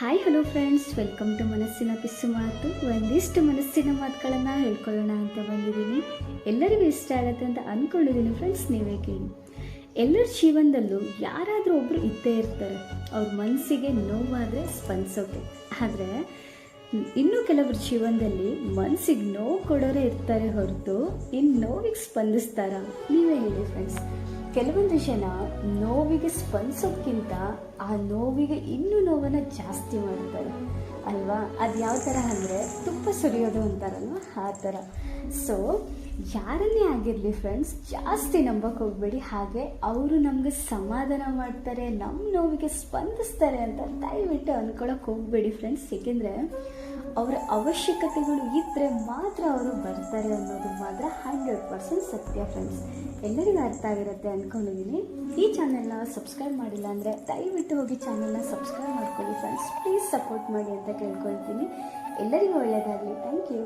Hi hello friends welcome to ಮನಸ್ಸಿನ ಪಿಸ್ಸು ಮಾತು ಒಂದಿಷ್ಟು ಮನಸ್ಸಿನ ಮಾತುಗಳನ್ನು ಹೇಳ್ಕೊಳ್ಳೋಣ ಅಂತ ಬಂದಿದ್ದೀನಿ. ಎಲ್ಲರಿಗೂ ಇಷ್ಟ ಆಗುತ್ತೆ ಅಂತ ಅಂದ್ಕೊಂಡಿದ್ದೀನಿ ಫ್ರೆಂಡ್ಸ್ ನೀವೇ ಕೇಳಿ. ಎಲ್ಲರ ಜೀವನದಲ್ಲೂ ಯಾರಾದರೂ ಒಬ್ಬರು ಇದ್ದೇ ಇರ್ತಾರೆ. ಅವ್ರ ಮನಸ್ಸಿಗೆ ನೋವಾದರೆ ಸ್ಪಂದಿಸೋಕೆ. ಆದರೆ, ಇನ್ನು ಕೆಲವ್ರ ಜೀವನದಲ್ಲಿ ಮನಸ್ಸಿಗೆ ನೋವು ಕೊಡೋರೇ ಇರ್ತಾರೆ ಹೊರತು ಇನ್ನು ನೋವಿಗೆ ಸ್ಪಂದಿಸ್ತಾರ? ನೀವೇ ಹೇಳಿ ಫ್ರೆಂಡ್ಸ್ ಕೆಲವೊಂದು ಜನ ನೋವಿಗೆ ಸ್ಪಂದಿಸೋಕ್ಕಿಂತ ಆ ನೋವಿಗೆ ಇನ್ನೂ ನೋವನ್ನು ಜಾಸ್ತಿ ಮಾಡ್ತಾರೆ, ಅಲ್ವಾ? ಅದು ಯಾವ ಥರ ಅಂದರೆ ತುಪ್ಪ ಸುರಿಯೋದು ಅಂತಾರಲ್ವ? ಆ ಥರ. ಸೊ ಯಾರನ್ನೇ ಆಗಿರಲಿ ಫ್ರೆಂಡ್ಸ್ ಜಾಸ್ತಿ ನಂಬಕ್ಕೆ ಹೋಗ್ಬೇಡಿ. ಹಾಗೆ ಅವರು ನಮಗೆ ಸಮಾಧಾನ ಮಾಡ್ತಾರೆ ನಮ್ಮ ನೋವಿಗೆ ಸ್ಪಂದಿಸ್ತಾರೆ ಅಂತ ದಯವಿಟ್ಟು ಅಂದ್ಕೊಳಕ್ಕೆ ಹೋಗಬೇಡಿ ಫ್ರೆಂಡ್ಸ್ ಏಕೆಂದರೆ ಅವರ ಅವಶ್ಯಕತೆಗಳು ಇದ್ದರೆ ಮಾತ್ರ ಅವರು ಬರ್ತಾರೆ ಅನ್ನೋದು ಮಾತ್ರ ಹಂಡ್ರೆಡ್ ಪರ್ಸೆಂಟ್ ಸತ್ಯ ಫ್ರೆಂಡ್ಸ್ ಎಲ್ಲರಿಗೂ ಅರ್ಥ ಆಗಿರುತ್ತೆ ಅಂದ್ಕೊಂಡಿದ್ದೀನಿ ಈ ಚಾನೆಲ್ನ ಸಬ್ಸ್ಕ್ರೈಬ್ ಮಾಡಿಲ್ಲ ಅಂದರೆ ದಯವಿಟ್ಟು ಹೋಗಿ ಚಾನೆಲ್ನ ಸಬ್ಸ್ಕ್ರೈಬ್ ಮಾಡ್ಕೊಳ್ಳಿ ಫ್ರೆಂಡ್ಸ್ ಪ್ಲೀಸ್ ಸಪೋರ್ಟ್ ಮಾಡಿ ಅಂತ ಕೇಳ್ಕೊಳ್ತೀನಿ. ಎಲ್ಲರಿಗೂ ಒಳ್ಳೆಯದಾಗಲಿ ಥ್ಯಾಂಕ್ ಯು